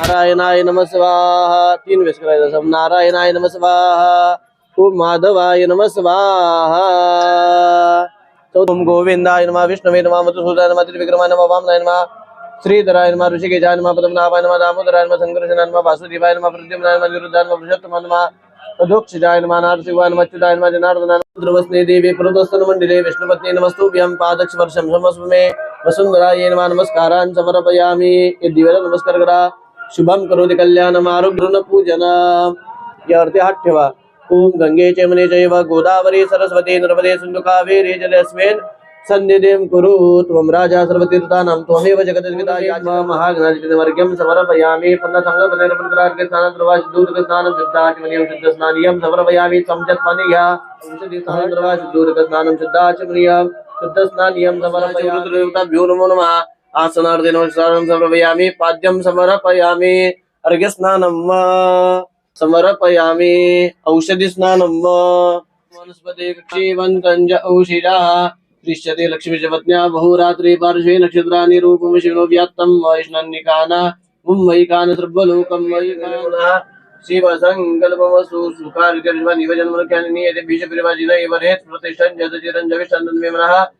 नारायणाय नम स्वाहा। तीन वेळेस करायचं असं. नारायणाय नम स्वाहा। ओम माधवाय नम स्वाहा। ओम गोविंदाय नमः, विष्णवे नमः, मधुसूदनाय नमः, त्रिविक्रमाय नमः, वामनाय नमः, श्रीधराय नमः, ऋषिकेशाय नमः, पद्मनाभाय नमः, दामोदराय नमः संकर्षणाय नमः, वासुदेवाय नमः, प्रद्युम्नाय नमः, निरुद्धाय नमः, पुरुषोत्तमाय नमः अधोक्षजाय नमः, नारसिंहाय नमः, अच्युताय नमः, जनार्दनाय नमः द्रवस्ने देवी पुरतस्तन मण्डले विष्णुपत्नी नमस्तुभ्यं पादक्ष वर्षं समस्व वसुंधराय नमः, नमस्कारान् समर्पयामि। ये दिवेला नमस्कार करा। शुभम करोति कल्याणम आरोग्य पूजन या अर्थी हात ओम गंगे चैमने चैव। गोदावरी सरस्वती नर्मदे सिंधु कावेरी जलेस्मिन्। सन्निधिं कुरु। त्वं राजा सर्वतीर्थानां त्वमेव जगद्विताय महागणाधिपतिवर्गं समर्पयामि। पुनः स्नानं शुद्धाचमनीयं शुद्धस्नानीयं समर्पयामि। संजत्मनीया शुद्धस्नानं शुद्धाचमनीयं शुद्धस्नानीयं समर्पयामि। नमो नमः। आसनार्थे नमस्कारं समर्पयामि, पाद्यं समर्पयामि, अर्घ्यस्नानं वा समर्पयामि औषधि स्नानं वा बहुरात्रि पार्श्वे नक्षत्राणि रूपं शिवनो व्याप्तं, वैष्णन्निकाना, मुम्बैकान, सर्वलोकं वैकानः। शिवसङ्कल्पमस्तु रेत् प्रतिष्ठन्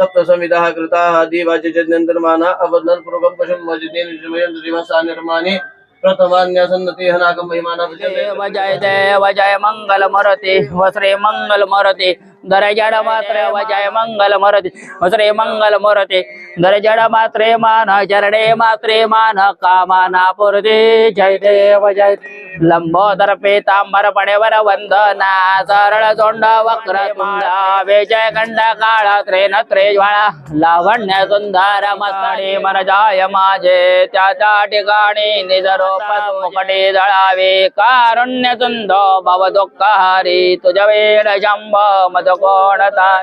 श्रीः सप्त संविधाः कृताः देवाज्यजन्यन्तर्माना अवदन् पूर्वकं पशुं वजितेन विजमयं दिवसा जय वजय मंगल मरते वस्रे मंगल मरते दर जड मात्र वजय मंगल मरते वस्रे मंगल मरती जड मात्रे मान चरणे मात्रे मान कामानापुरती. जय देव जय लंबोदर पेतांबर पडेवर वंदना सरळ तोंड वक्र तुंडा. विजय खंड काळ त्रेन त्रेज्वाळा. लावण्य सुंदर मस्तडे मन जाय माझे. त्याच्या ठिकाणी निजरोपत मुकटे जळावे. कारुण्य सुंदो भव दुःख हरी तुझ वेळ जंब मद कोणता